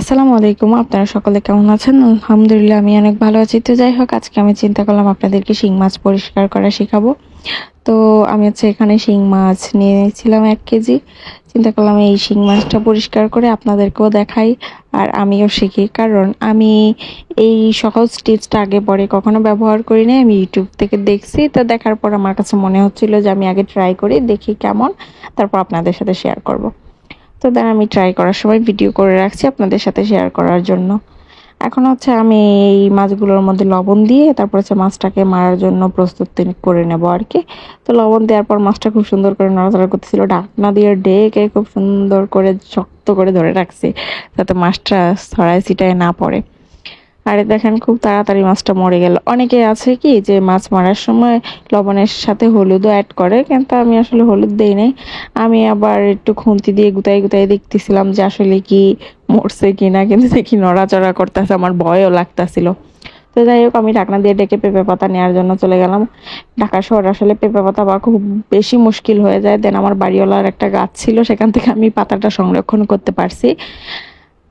আসসালামু আলাইকুম, আপনারা সকলে কেমন আছেন? আলহামদুলিল্লাহ, আমি অনেক ভালো আছি। তো যাই হোক, আজকে আমি চিন্তা করলাম আপনাদেরকে শিং মাছ পরিষ্কার করা শেখাবো। তো আমি হচ্ছে এখানে শিং মাছ নিয়েছিলাম এক কেজি। চিন্তা করলাম এই শিং মাছটা পরিষ্কার করে আপনাদেরকেও দেখাই, আর আমিও শিখি। কারণ আমি এই সহজ টিপসটা আগে পরে কখনো ব্যবহার করি নাই, আমি ইউটিউব থেকে দেখছি। তো দেখার পর আমার কাছে মনে হচ্ছিল যে আমি আগে ট্রাই করি, দেখি কেমন, তারপর আপনাদের সাথে শেয়ার করব। তো দেন আমি ট্রাই করার সময় ভিডিও করে রাখছি আপনাদের সাথে শেয়ার করার জন্য। এখন হচ্ছে আমি এই মাছগুলোর মধ্যে লবণ দিয়ে তারপর হচ্ছে মাছটাকে মারার জন্য প্রস্তুত করে নেব আর কি। তো লবণ দেওয়ার পর মাছটা খুব সুন্দর করে নড়াচড়া করতেছিল। ডাকনা দিয়ে ডেকে খুব সুন্দর করে শক্ত করে ধরে রাখছি, যাতে মাছটা ছড়ায় ছিটায় না পড়ে। আরে দেখেন, খুব তাড়াতাড়ি মাছটা মরে গেল। অনেকে আছে কি যে মাছ মারার সময় লবণের সাথে হলুদও অ্যাড করে, কিন্তু আমি আসলে হলুদ দেই নাই। আমি আবার একটু খুন্তি দিয়ে গুতাই গুতাই দেখতেছিলাম যে আসলে কি মরছে কিনা, কিন্তু দেখি নড়াচড়া করতেছে, আমার ভয়ও লাগতাছিল। তো যাই হোক, আমি ঢাকনা দিয়ে ডেকে পেঁপে পাতা নেওয়ার জন্য চলে গেলাম। ঢাকা শহর আসলে পেঁপে পাতা বা খুব বেশি মুশকিল হয়ে যায়। দেন আমার বাড়িওয়ালার একটা গাছ ছিল, সেখান থেকে আমি পাতাটা সংরক্ষণ করতে পারছি।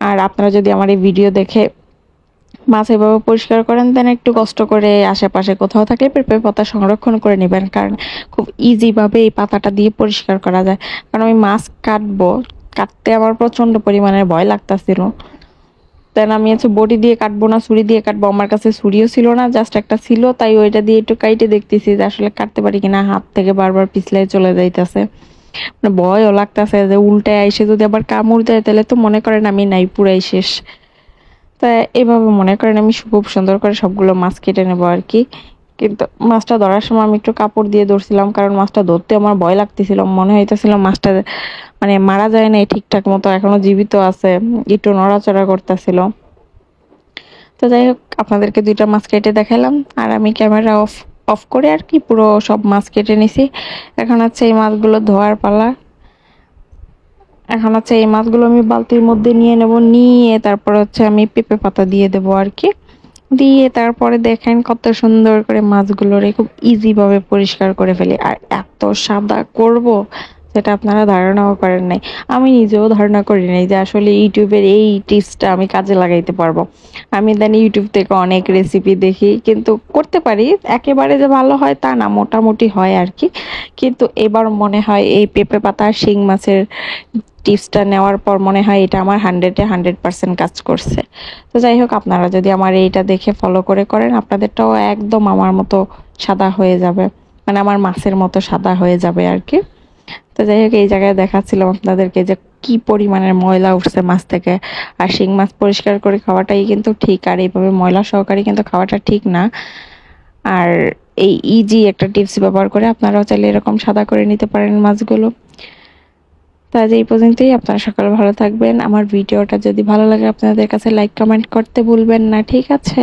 আর আপনারা যদি আমার এই ভিডিও দেখে মাছ এভাবে পরিষ্কার করেন দেন একটু কষ্ট করে আশেপাশে কোথাও থাকলে পেঁপে পাতা সংরক্ষণ করে নেবেন, কারণ খুব ইজিভাবে এই পাতাটা দিয়ে পরিষ্কার করা যায়। কারণ আমি মাছ কাটবো, কাটতে আমার প্রচণ্ড পরিমাণে ভয় লাগতাছিল। দেন আমি হচ্ছে বটি দিয়ে কাটবো না, ছুরি দিয়ে কাটবো, আমার কাছে ছুরিও ছিল না জাস্ট একটা ছিল, তাই ওইটা দিয়ে একটু কাইটে দেখতেছি যে আসলে কাটতে পারি কিনা, হাত থেকে বারবার পিছলে চলে যাইতেছে। মানে ভয়ও লাগতেছে যে উল্টায় আইসে যদি আবার কামড় দেয়, তাহলে তো মনে করেন আমি নাই, পুরাই শেষ। তা এভাবে মনে করেন আমি খুব সুন্দর করে সবগুলো মাছ কেটে নেব আর কি। কিন্তু মাছটা ধরার সময় আমি একটু কাপড় দিয়ে ধরছিলাম, কারণ মাছটা ধরতে আমার ভয় লাগতেছিল। মনে হইতেছিল মাছটা মানে মারা যায় না ঠিকঠাক মতো, এখনও জীবিত আছে, একটু নড়াচড়া করতেছিল। তো যাই হোক, আপনাদেরকে দুইটা মাছ কেটে দেখালাম, আর আমি ক্যামেরা অফ অফ করে আর কি পুরো সব মাছ কেটে নিছি। এখন হচ্ছে এই মাছগুলো ধোয়ার পালা। এখন হচ্ছে এই মাছগুলো আমি বালতির মধ্যে নিয়ে নেব, নিয়ে তারপর হচ্ছে আমি পেঁপে পাতা দিয়ে দেব আর কি দিয়ে তারপরে দেখেন কত সুন্দর করে মাছগুলোরে খুব ইজিভাবে পরিষ্কার করে ফেলি। আর এত সাদা করব সেটা আপনারা ধারণাও করেন নাই। আমি নিজেও ধারণা করি নাই যে আসলে ইউটিউবের এই টিপসটা আমি কাজে লাগাইতে পারব। আমি দেন ইউটিউব থেকে অনেক রেসিপি দেখি, কিন্তু করতে পারি। একেবারে যে ভালো হয় তা না, মোটামুটি হয় আর কি। কিন্তু এবার মনে হয় এই পেঁপে পাতা, শিং মাছের টিপসটা নেওয়ার পর মনে হয় এটা আমার হান্ড্রেডে হান্ড্রেড পার্সেন্ট কাজ করছে। তো যাই হোক, আপনারা যদি আমার এইটা দেখে ফলো করে করেন, আপনাদেরটাও একদম আমার মতো সাদা হয়ে যাবে। মানে আমার মাছের মতো সাদা হয়ে যাবে আর কি। তো যাই হোক, এই জায়গায় দেখাচ্ছিলাম আপনাদেরকে যে কি পরিমাণের ময়লা উঠছে মাছ থেকে। আর শিং মাছ পরিষ্কার করে খাওয়াটাই কিন্তু ঠিক, আর এইভাবে ময়লা সহকারে কিন্তু খাওয়াটা ঠিক না। আর এই ইজি একটা টিপস ব্যবহার করে আপনারাও চাইলে এরকম সাদা করে নিতে পারেন মাছগুলো। তো এই পর্যন্তই, আপনারা সকালে ভালো থাকবেন। আমার ভিডিওটা যদি ভালো লাগে, আপনাদের কাছে লাইক কমেন্ট করতে ভুলবেন না, ঠিক আছে?